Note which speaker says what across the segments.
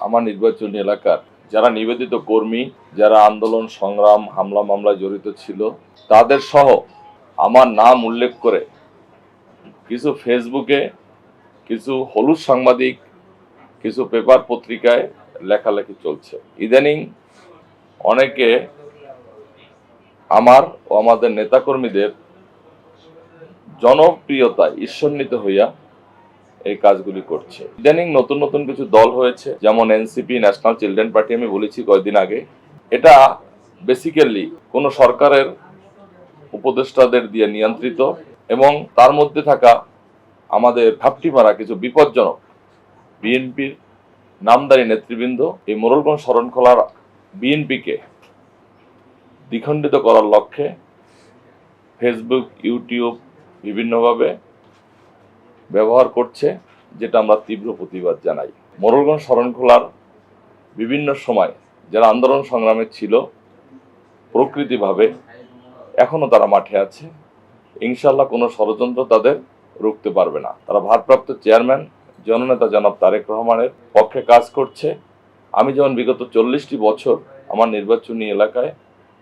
Speaker 1: আমার নির্বাচনী এলাকার যারা নিবেদিত কর্মী, যারা আন্দোলন, সংগ্রাম, হামলা, মামলায় জড়িত ছিল, তাদের সহ আমার নাম উল্লেখ করে কিছু ফেসবুকে, কিছু হলুদ সাংবাদিক, কিছু পেপার পত্রিকায় লেখালেখি চলছে। ইদানিং অনেকে আমার ও আমাদের নেতাকর্মীদের জনপ্রিয়তায় ঈশ্বন্বিত হইয়া এই কাজগুলি করছে। ইদানিং নতুন নতুন কিছু দল হয়েছে, যেমন এনসিপি, ন্যাশনাল চিলড্রেন পার্টি আমি বলেছি কয়েকদিন আগে। এটা বেসিক্যালি কোনো সরকারের উপদেষ্টাদের দিয়ে নিয়ন্ত্রিত এবং তার মধ্যে থাকা আমাদের ঘাপটি মারা কিছু বিপজ্জনক বিএনপির নামদারি নেতৃবৃন্দ এই মোরলগঞ্জ শরণখোলার বিএনপিকে দ্বিখণ্ডিত করার লক্ষ্যে ফেসবুক ইউটিউব বিভিন্নভাবে ব্যবহার করছে, যেটা আমরা তীব্র প্রতিবাদ জানাই। মোরলগঞ্জ শরণখোলার বিভিন্ন সময় যারা আন্দোলন সংগ্রামে ছিল, প্রকৃতিভাবে এখনও তারা মাঠে আছে। ইনশাল্লাহ কোনো ষড়যন্ত্র তাদের রুখতে পারবে না। তারা ভারপ্রাপ্ত চেয়ারম্যান, জননেতা জনাব তারেক রহমানের পক্ষে কাজ করছে। আমি যেমন বিগত চল্লিশটি বছর আমার নির্বাচনী এলাকায়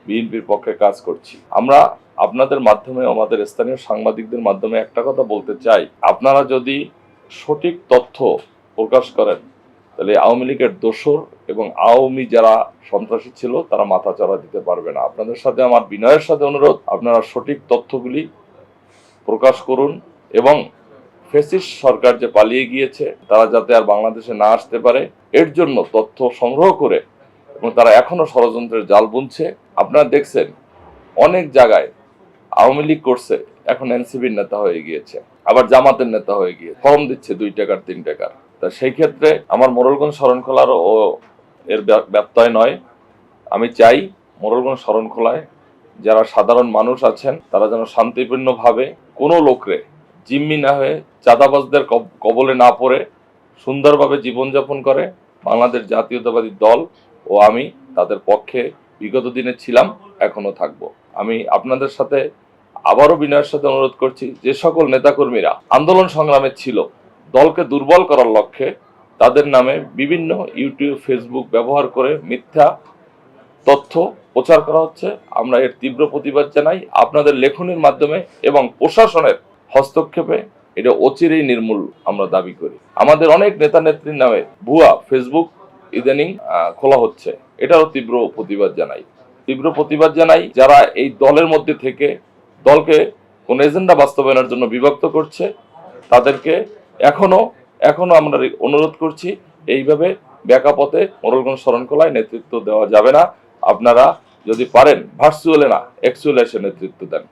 Speaker 1: বিএনপির পক্ষে কাজ করছি। আমরা আপনাদের মাধ্যমে, আমাদের স্থানীয় সাংবাদিকদের মাধ্যমে একটা কথা বলতে চাই। আপনারা যদি সঠিক তথ্য প্রকাশ করেন, তাহলে আওয়ামী লীগের দোসর এবং আওয়ামী যারা সন্ত্রাসী ছিল, তারা মাথা চড়া দিতে পারবে না। আপনাদের সাথে আমার বিনয়ের সাথে অনুরোধ, আপনারা সঠিক তথ্যগুলি প্রকাশ করুন এবং ফেসিস সরকার যে পালিয়ে গিয়েছে, তারা যাতে আর বাংলাদেশে না আসতে পারে, এর জন্য তথ্য সংগ্রহ করে, এবং তারা এখনও ষড়যন্ত্রের জাল বুনছে আপনারা দেখছেন, অনেক জায়গায় আওয়ামী লীগ করছে, এখন এনসিবির নেতা হয়ে গিয়েছে, আবার জামাতের নেতা হয়ে গিয়ে ফর্ম দিচ্ছে দুই টাকার, তিন টাকার। তা সেই ক্ষেত্রে আমার মোরলগঞ্জ শরণখোলার ও এর ব্য- নয়। আমি চাই মোরলগঞ্জ শরণখোলায় যারা সাধারণ মানুষ আছেন, তারা যেন শান্তিপূর্ণভাবে কোনো লোকরে জিম্মি না হয়ে চাঁদাবাজদের কব- কবলে না পড়ে, সুন্দরভাবে জীবনযাপন করে। বাংলাদেশ জাতীয়তাবাদী দল ও আমি তাদের পক্ষে বিগত দিনে ছিলাম, এখনও থাকব। আমি আপনাদের সাথে আবারও বিনয়ের সাথে অনুরোধ করছি, যে সকল নেতাকর্মীরা আন্দোলন সংগ্রামে ছিল, দলকে দুর্বল করার লক্ষ্যে তাদের নামে বিভিন্ন ইউটিউব, ফেসবুক ব্যবহার করে মিথ্যা তথ্য প্রচার করা হচ্ছে। আমরা এর তীব্র প্রতিবাদ জানাই আপনাদের লেখনের মাধ্যমে এবং প্রশাসনের হস্তক্ষেপে। এটা অচিরেই নির্মূল আমরা দাবি করি। আমাদের অনেক নেতা নেত্রীর নামে ভুয়া ফেসবুক ইদানিং খোলা হচ্ছে। এটারও তীব্র প্রতিবাদ জানাই। তীব্র প্রতিবাদ জানাই যারা এই দলের মধ্যে থেকে দলকে কোন এজেন্ডা বাস্তবায়নের জন্য বিভক্ত করছে, তাদেরকে এখনও এখনও আমরা অনুরোধ করছি, এইভাবে ব্যাকাপথে মোরলগঞ্জ শরণকলায় নেতৃত্ব দেওয়া যাবে না। আপনারা যদি পারেন ভার্চুয়ালে না অ্যাকচুয়ালে এসে নেতৃত্ব দেন।